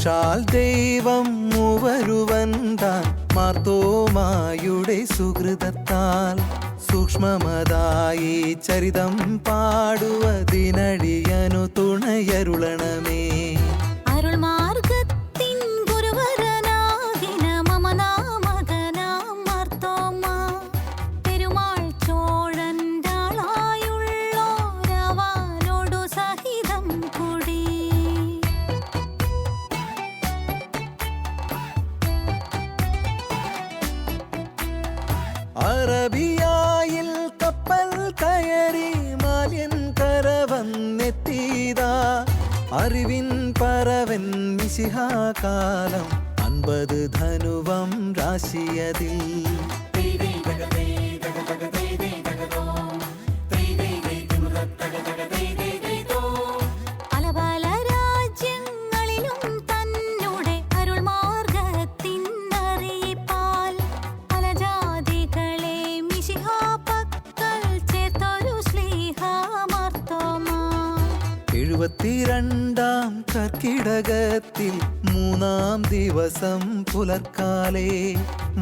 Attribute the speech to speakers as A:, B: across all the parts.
A: സാക്ഷാൽ ദൈവം മൂവരുവൻ മാർത്തോമായുടെ സുഹൃതത്താൽ സൂക്ഷ്മമതായി ചരിതം പാടുവതിനടിയനു തുണയരുളണമേ. കപ്പൽ മാലിൻ കര കരവന്നെത്തീതാ അറിവിൻ പറവൻ മിശിഹാകാലം അൻപത് ധനുവം രാശിയതിൽ. കർക്കിടകത്തിൽ മൂന്നാം ദിവസം പുലർക്കാലേ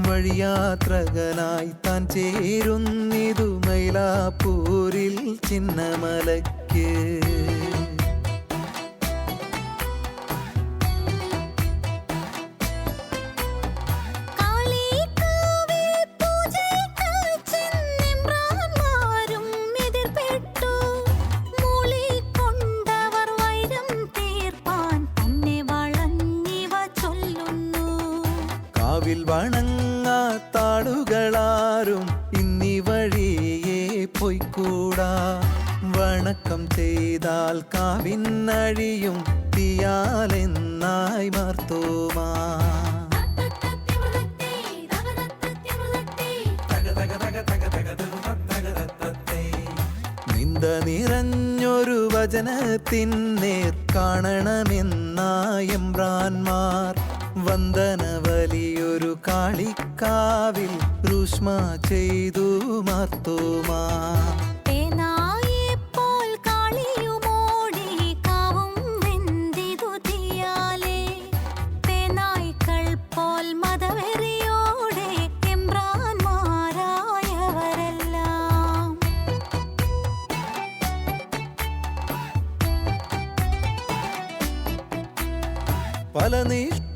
A: വഴിയാത്രകനായി താൻ ചേരുന്നിതു മൈലാപ്പൂരിൽ ചിന്നമലയ്ക്ക്. വണങ്ങാത്താളുകളാരും ഇന്നി വഴിയേ പൊയ്ക്കൂടാ. വണക്കം ചെയ്താൽ കാവിന്നഴിയും തീയാലെന്നായി മാർത്തോമാ. നിന്ദ നിറഞ്ഞൊരു വചനത്തിൻ നേർ കാണണമെന്നായമ്പ്രാന്മാർ
B: പോൽ മതവെറിയോടെ എമ്പ്രാന്മാരായവരെല്ലാം
A: പല നിഷ്ഠുരതയോരോന്നെല്ലാം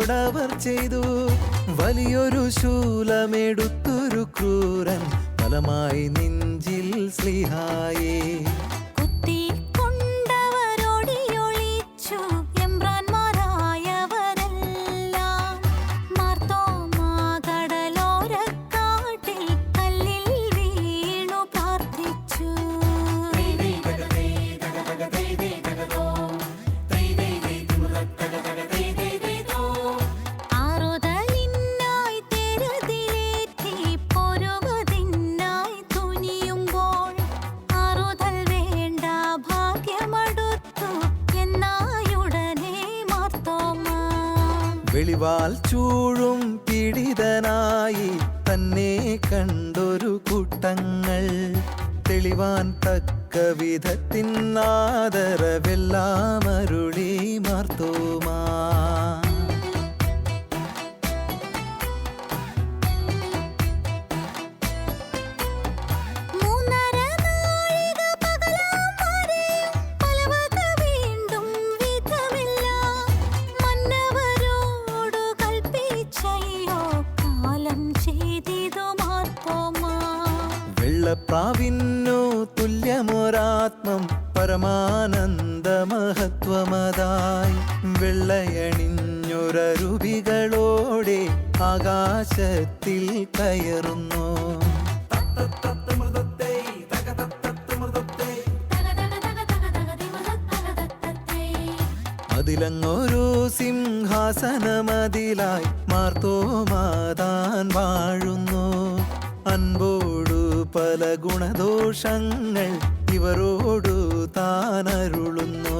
A: മാർത്തോമായോടവർ ചെയ്തു. വലിയൊരു ശൂലമെടുത്തൊരു ക്രൂരൻ ഫലമായി നെഞ്ചിൽ സ്ലിഹായേ. വെളിവാൽ ചൂഴും പീഡിതനായി തന്നെ കണ്ടൊരു കൂട്ടങ്ങൾ. തെളിവാൻ തക്ക വിധത്തിൻ ആദരവെല്ലാം അരുളി മാർത്തോമാ. വെള്ളപ്രാവിന്നു തുല്യമൊരാത്മം പരമാനന്ദ മഹത്വമതായി വെള്ളയണിഞ്ഞൊരരുവികളോടെ ആകാശത്തിൽ കയറുന്നു. അതിലങ്ങൊരു സിംഹാസനമതിലായി മാർത്തോ മാതാൻ വാഴുന്നു. അൻപോടു പല ഗുണദോഷങ്ങൾ ഇവരോടു താനരുളുന്നു.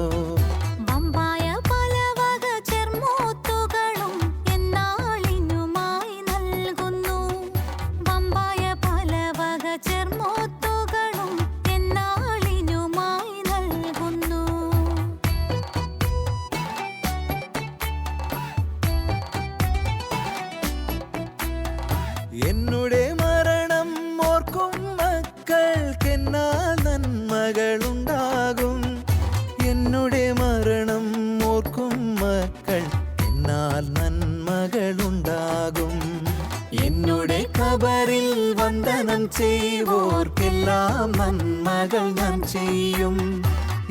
A: ചെയ്വോർക്കെല്ലാം നന്മകൾ ഞാൻ ചെയ്യും.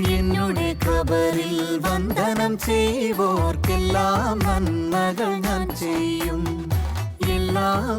A: എന്നുടെ ഖബറിൽ വന്ദനം ചെയ്വോർക്കെല്ലാം നന്മകൾ ഞാൻ ചെയ്യും. എല്ലാ